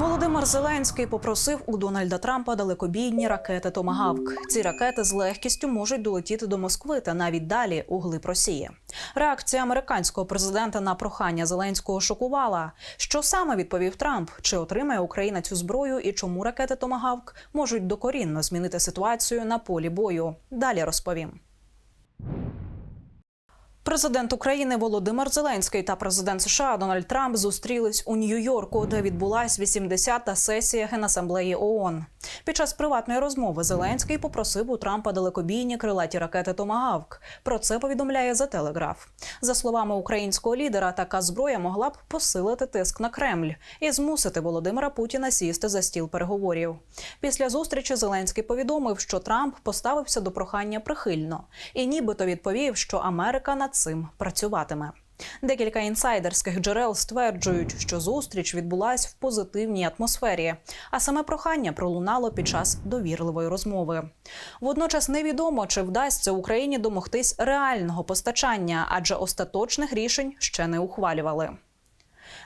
Володимир Зеленський попросив у Дональда Трампа далекобійні ракети Томагавк. Ці ракети з легкістю можуть долетіти до Москви та навіть далі у глиб Росії. Реакція американського президента на прохання Зеленського шокувала. Що саме відповів Трамп? Чи отримає Україна цю зброю і чому ракети Томагавк можуть докорінно змінити ситуацію на полі бою? Далі розповім. Президент України Володимир Зеленський та президент США Дональд Трамп зустрілись у Нью-Йорку, де відбулась 80-та сесія Генасамблеї ООН. Під час приватної розмови Зеленський попросив у Трампа далекобійні крилаті ракети Томагавк. Про це повідомляє The Telegraph. За словами українського лідера, така зброя могла б посилити тиск на Кремль і змусити Володимира Путіна сісти за стіл переговорів. Після зустрічі Зеленський повідомив, що Трамп поставився до прохання прихильно і нібито відповів, що Америка над цим працюватиме. Декілька інсайдерських джерел стверджують, що зустріч відбулась в позитивній атмосфері, а саме прохання пролунало під час довірливої розмови. Водночас невідомо, чи вдасться Україні домогтись реального постачання, адже остаточних рішень ще не ухвалювали.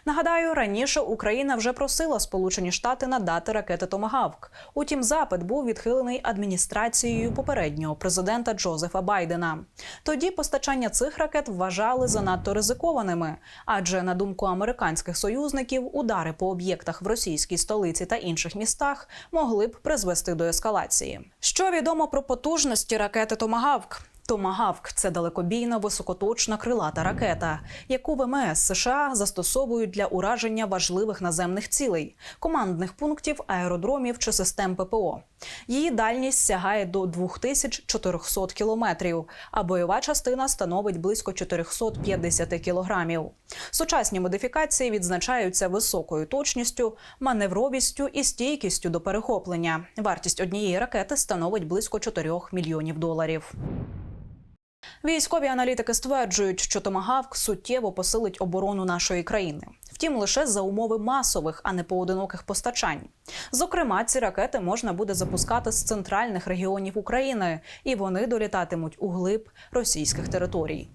Нагадаю, раніше Україна вже просила Сполучені Штати надати ракети Томагавк. Утім, запит був відхилений адміністрацією попереднього президента Джозефа Байдена. Тоді постачання цих ракет вважали занадто ризикованими, адже на думку американських союзників, удари по об'єктах в російській столиці та інших містах могли б призвести до ескалації. Що відомо про потужності ракети Томагавк? Томагавк це далекобійна високоточна крилата ракета, яку ВМС США застосовують для ураження важливих наземних цілей, командних пунктів, аеродромів чи систем ППО. Її дальність сягає до 2400 кілометрів, а бойова частина становить близько 450 кілограмів. Сучасні модифікації відзначаються високою точністю, маневровістю і стійкістю до перехоплення. Вартість однієї ракети становить близько 4 мільйонів доларів. Військові аналітики стверджують, що томагавк суттєво посилить оборону нашої країни. Втім, лише за умови масових, а не поодиноких постачань. Зокрема, ці ракети можна буде запускати з центральних регіонів України, і вони долітатимуть у глиб російських територій.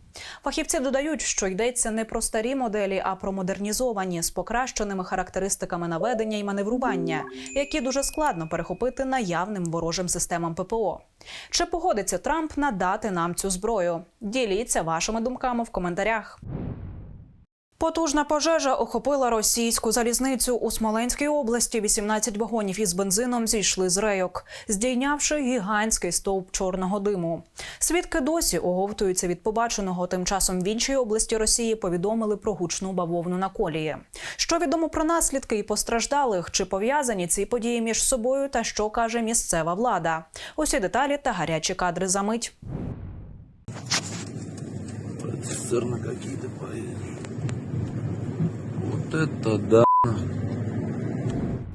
Фахівці додають, що йдеться не про старі моделі, а про модернізовані з покращеними характеристиками наведення і маневрування, які дуже складно перехопити наявним ворожим системам ППО. Чи погодиться Трамп надати нам цю зброю? Діліться вашими думками в коментарях. Потужна пожежа охопила російську залізницю у Смоленській області. 18 вагонів із бензином зійшли з рейок, здійнявши гігантський стовп чорного диму. Свідки досі оговтуються від побаченого. Тим часом в іншій області Росії повідомили про гучну бавовну на колії. Що відомо про наслідки і постраждалих? Чи пов'язані ці події між собою? Та що каже місцева влада? Усі деталі та гарячі кадри за мить. Цистерны какие-то Вот это да.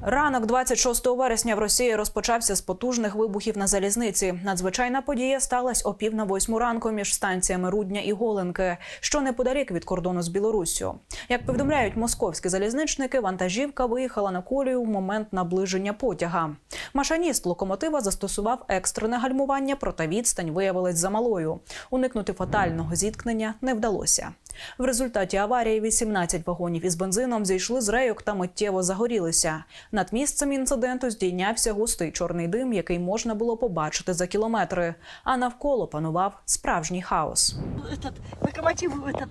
Ранок 26 вересня в Росії розпочався з потужних вибухів на залізниці. Надзвичайна подія сталася о пів на восьму ранку між станціями Рудня і Голенки, що неподалік від кордону з Білоруссю. Як повідомляють московські залізничники, вантажівка виїхала на колію в момент наближення потяга. Машиніст локомотива застосував екстрене гальмування, проте відстань виявилась замалою. Уникнути фатального зіткнення не вдалося. В результаті аварії 18 вагонів із бензином зійшли з рейок та миттєво загорілися. Над місцем інциденту здійнявся густий чорний дим, який можна було побачити за кілометри. А навколо панував справжній хаос. этот локомотив этот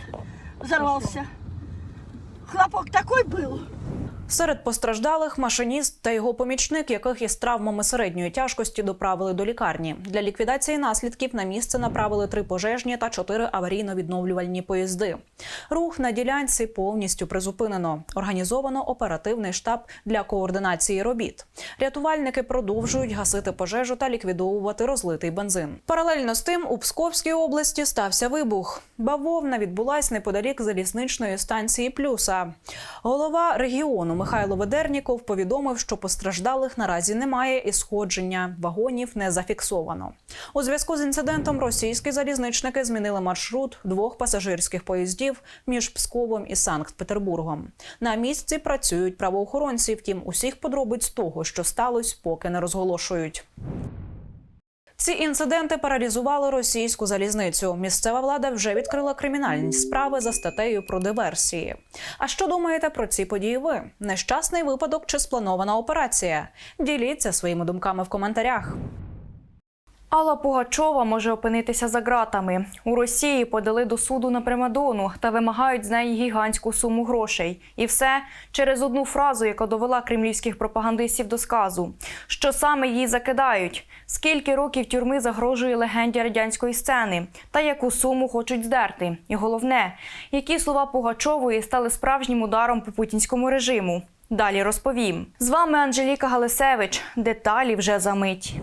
взорвался. Хлопок такой был. Серед постраждалих машиніст та його помічник, яких із травмами середньої тяжкості доправили до лікарні. Для ліквідації наслідків на місце направили три пожежні та чотири аварійно-відновлювальні поїзди. Рух на ділянці повністю призупинено. Організовано оперативний штаб для координації робіт. Рятувальники продовжують гасити пожежу та ліквідовувати розлитий бензин. Паралельно з тим у Псковській області стався вибух. Бавовна відбулась неподалік залізничної станції Плюса. Голова регіону Михайло Ведерніков повідомив, що постраждалих наразі немає і сходження вагонів не зафіксовано. У зв'язку з інцидентом російські залізничники змінили маршрут двох пасажирських поїздів між Псковом і Санкт-Петербургом. На місці працюють правоохоронці. Втім, усіх подробиць того, що сталося, поки не розголошують. Ці інциденти паралізували російську залізницю. Місцева влада вже відкрила кримінальні справи за статтею про диверсії. А що думаєте про ці події? Ви нещасний випадок чи спланована операція? Діліться своїми думками в коментарях. Алла Пугачова може опинитися за ґратами. У Росії подали до суду на Примадону та вимагають з неї гігантську суму грошей. І все через одну фразу, яка довела кремлівських пропагандистів до сказу. Що саме їй закидають? Скільки років тюрми загрожує легенді радянської сцени? Та яку суму хочуть здерти? І головне, які слова Пугачової стали справжнім ударом по путінському режиму? Далі розповім. З вами Анжеліка Галисевич. Деталі вже за мить.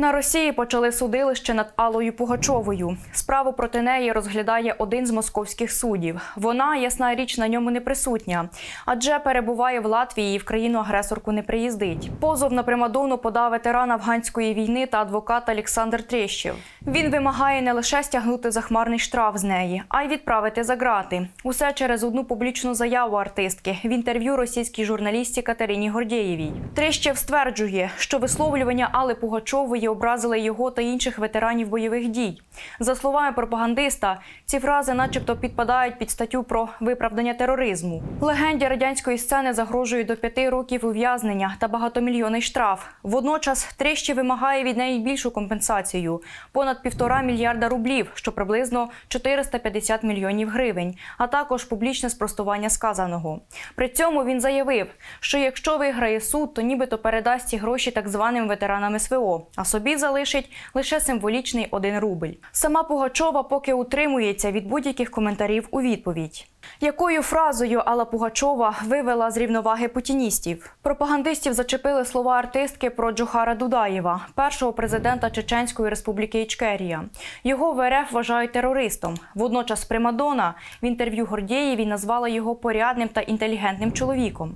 На Росії почали судилище над Аллою Пугачовою. Справу проти неї розглядає один з московських суддів. Вона, ясна річ, на ньому не присутня, адже перебуває в Латвії і в країну-агресорку не приїздить. Позов на Примадону подав ветеран афганської війни та адвокат Олександр Трещев. Він вимагає не лише стягнути захмарний штраф з неї, а й відправити за ґрати. Усе через одну публічну заяву артистки в інтерв'ю російській журналістці Катерині Гордєєвій. Трещев стверджує, що висловлювання Алли Пугачової образили його та інших ветеранів бойових дій. За словами пропагандиста, ці фрази, начебто, підпадають під статтю про виправдання тероризму. Легенді радянської сцени загрожує до п'яти років ув'язнення та багатомільйонний штраф. Водночас Трещі вимагає від неї більшу компенсацію понад півтора мільярда рублів, що приблизно 450 мільйонів гривень, а також публічне спростування сказаного. При цьому він заявив, що якщо виграє суд, то нібито передасть ці гроші так званим ветеранам СВО, а собі залишить лише символічний один рубль. Сама Пугачова поки утримується від будь-яких коментарів у відповідь. Якою фразою Алла Пугачова вивела з рівноваги путіністів? Пропагандистів зачепили слова артистки про Джохара Дудаєва, першого президента Чеченської республіки Ічкерія. Його в РФ вважають терористом. Водночас Примадона в інтерв'ю Гордєєві назвала його порядним та інтелігентним чоловіком.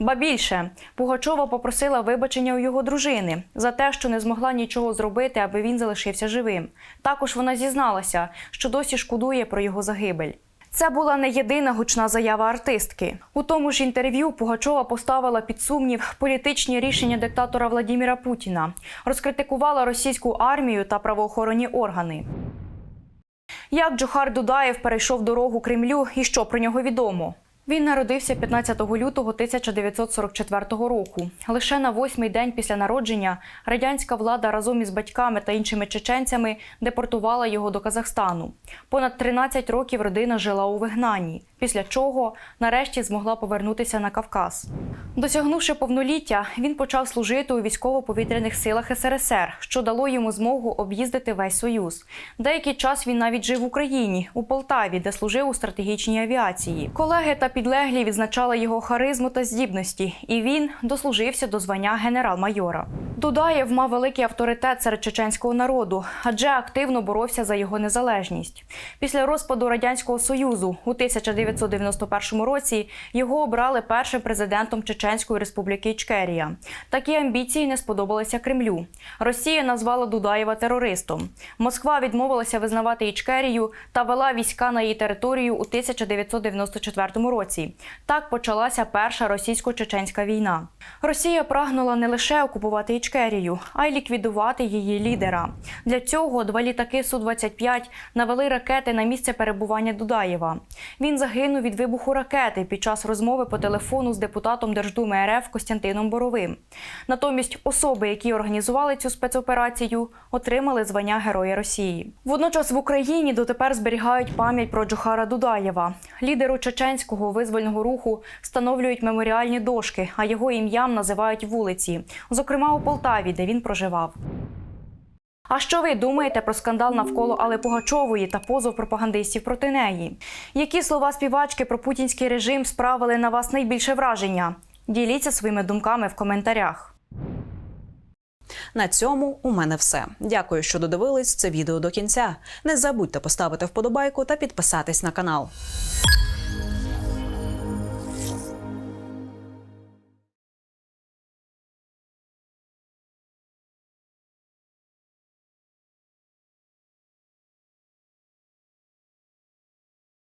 Ба більше Пугачова попросила вибачення у його дружини за те, що не змогла нічого зробити, аби він залишився живим. Також вона зізналася, що досі шкодує про його загибель. Це була не єдина гучна заява артистки. У тому ж інтерв'ю Пугачова поставила під сумнів політичні рішення диктатора Владіміра Путіна, розкритикувала російську армію та правоохоронні органи. Як Джохар Дудаєв перейшов дорогу Кремлю і що про нього відомо? Він народився 15 лютого 1944 року. Лише на восьмий день після народження радянська влада разом із батьками та іншими чеченцями депортувала його до Казахстану. Понад 13 років родина жила у вигнанні, після чого нарешті змогла повернутися на Кавказ. Досягнувши повноліття, він почав служити у військово-повітряних силах СРСР, що дало йому змогу об'їздити весь Союз. Деякий час він навіть жив в Україні, у Полтаві, де служив у стратегічній авіації. Колеги та підлеглі відзначали його харизму та здібності, і він дослужився до звання генерал-майора. Дудаєв мав великий авторитет серед чеченського народу, адже активно боровся за його незалежність. Після розпаду радянського союзу у 1991 році його обрали першим президентом Чеченської республіки Ічкерія. Такі амбіції не сподобалися Кремлю. Росія назвала Дудаєва терористом. Москва відмовилася визнавати Ічкерію та вела війська на її територію у 1994 році. Так почалася перша російсько-чеченська війна. Росія прагнула не лише окупувати Ічкерію, а й ліквідувати її лідера. Для цього два літаки Су-25 навели ракети на місце перебування Дудаєва. Він загинув від вибуху ракети під час розмови по телефону з депутатом Держдуми РФ Костянтином Боровим. Натомість особи, які організували цю спецоперацію, отримали звання Героя Росії. Водночас в Україні дотепер зберігають пам'ять про Джохара Дудаєва. Лідеру чеченського визвольного руху встановлюють меморіальні дошки, а його ім'ям називають вулиці, зокрема у Полтаві, де він проживав. А що ви думаєте про скандал навколо Алли Пугачової та позов пропагандистів проти неї? Які слова співачки про путінський режим справили на вас найбільше враження? Діліться своїми думками в коментарях. На цьому у мене все. Дякую, що додивились це відео до кінця. Не забудьте поставити вподобайку та підписатись на канал.